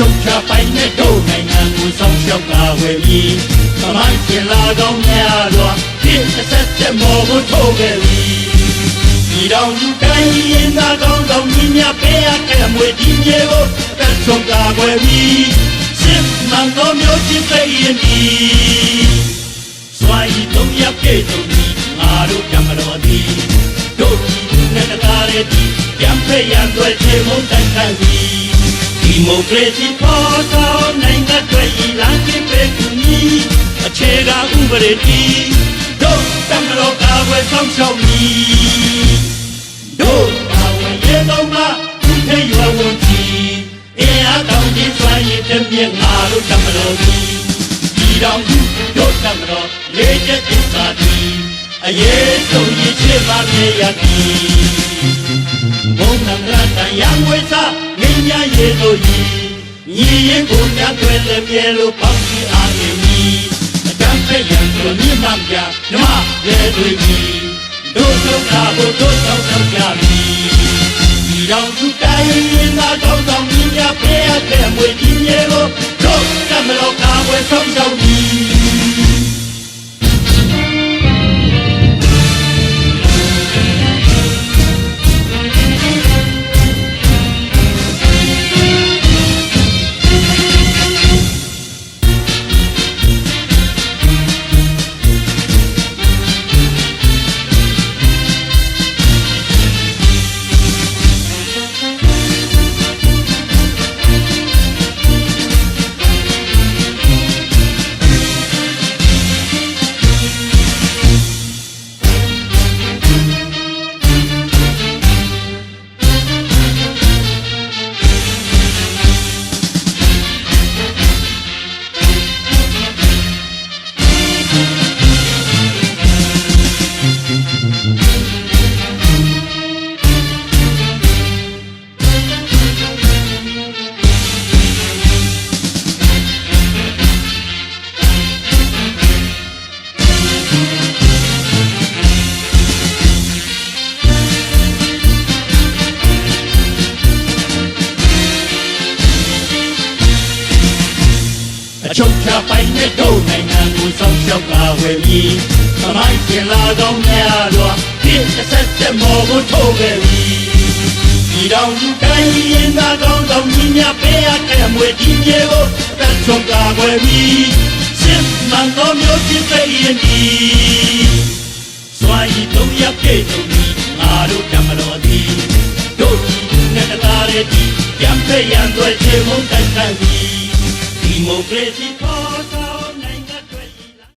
အချုပ်ချပိုင်တဲ့တို့နိုင်ငံကိုစောင့်ရှောက်ကာဝယ်ပြီးသမိုင်းရှင်လာကောင်းများစွာပြည့်စက်တဲ့မော်ကိုထိုးခဲ့ပြီးဒီတော်လူတိုင်းရင်သာကောင်းဆောင်ကြီးများပေးရခဲ့မွေဒီမြေကိုအသက်ဆုံးကာဝယ်ပြီးစစ်မှန်သောမျိုးချစ်သိရင်ဒီစွာဤသုံးရပြေဆုံးပြီးငါတို့ကြံမတော်သည်တို့ဒီနဲ့တကားရဲ့ဒီပြန်ဖက်ရန်တွေ့ချေမုန်းတိုက်ခိုက်ပြီး ဒီမိုကရေစီပေါ်ဆောင်နိုင်ငံတွေဤလမ်းကြီးပဲကူညီအခြေခံဥပဒေတည်တို့တမတော်ကာဝယ်ဆောင်ရှောက်မည်တို့ကာဝယ်ရေတော့မှသူထေရွယ်ဝန်ကြီးအင်အားတောင်းခြင်းစွမ်းရည်တပြည့်ငါတို့တမတော်ကြီးဒီတော်တို့တမတော်လေးချက်သစ္စာတည်အရေးဆုံးရည်ချစ်ပါမြေရသည်ဘုံနံရတန်ရံဝေစာ မြတ်တွေလည်းမြေလိုပေါင်းစီအားနေမီအတန်းပဲ့ရန်တို့မြင့်မှပြဓမ္မရေတွေဤတို့တို့ကာဘုတို့တော့တော့ကြပြီဒီတော်သူတိုင်းသာတော့တော့မြင်ရဖေးရတဲ့မွေဒီမြေကိုတို့ကမလို့ကာဝယ်ဆုံးဆော အချုပ်ချပိုင်တဲ့တို့နိုင်ငံကိုစောင့်ရှောက်ကာဝယ်ပြီးသမိုင်းရှင်လာကောင်းများစွာပြည့်စက်တဲ့မော်ကိုထိုးခဲ့ပြီးဒီတော်လူတိုင်းရင်သာကောင်းဆောင်ကြီးများပေးရခဲ့မွေဒီမြေကိုအသက်ဆုံးကာဝယ်ပြီးစစ်မှန်သောမျိုးချစ်သိရင်ဒီစွာဤသုံးရပြေဆုံးပြီးငါတို့ကြံမတော်သည်တို့ဒီနဲ့တကားရဲ့ဒီပြန်ဖက်ရန်တွေ့ချေမုန်းတိုက်ခိုက်ပြီး ဒီမိုကရေစီ